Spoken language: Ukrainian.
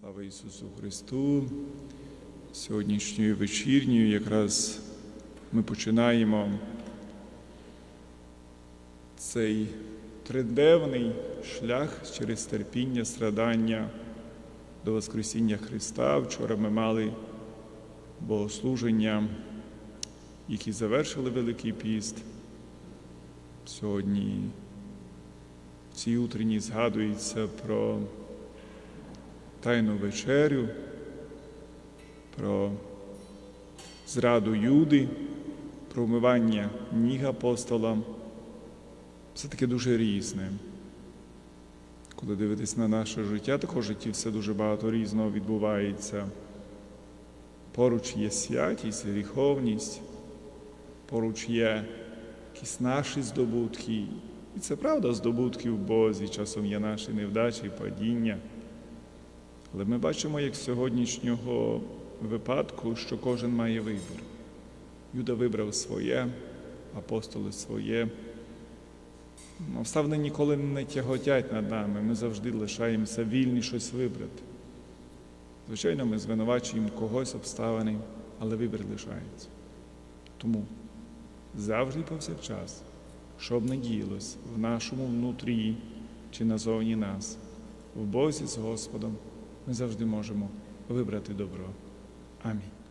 Слава Ісусу Христу! Сьогоднішньою вечірньою якраз ми починаємо цей триденний шлях через терпіння, страдання до Воскресіння Христа. Вчора ми мали богослуження, які завершили Великий піст. Сьогодні в цій утренній згадується про Тайну вечерю, про зраду Юди, про вмивання ніг апостола. Все таки дуже різне. Коли дивитись на наше життя, також в житті все дуже багато різного відбувається. Поруч є святість, гріховність, поруч є якісь наші здобутки. І це правда, здобутки в Бозі, часом є наші невдачі, падіння. Але ми бачимо, як з сьогоднішнього випадку, що кожен має вибір. Юда вибрав своє, апостоли своє. Обставини ніколи не тяготять над нами, ми завжди лишаємося вільні щось вибрати. Звичайно, ми звинувачуємо когось обставини, але вибір лишається. Тому завжди повсякчас, щоб не діялось в нашому внутрі чи назовні нас, в Бозі з Господом, ми завжди можемо вибрати добро. Амінь.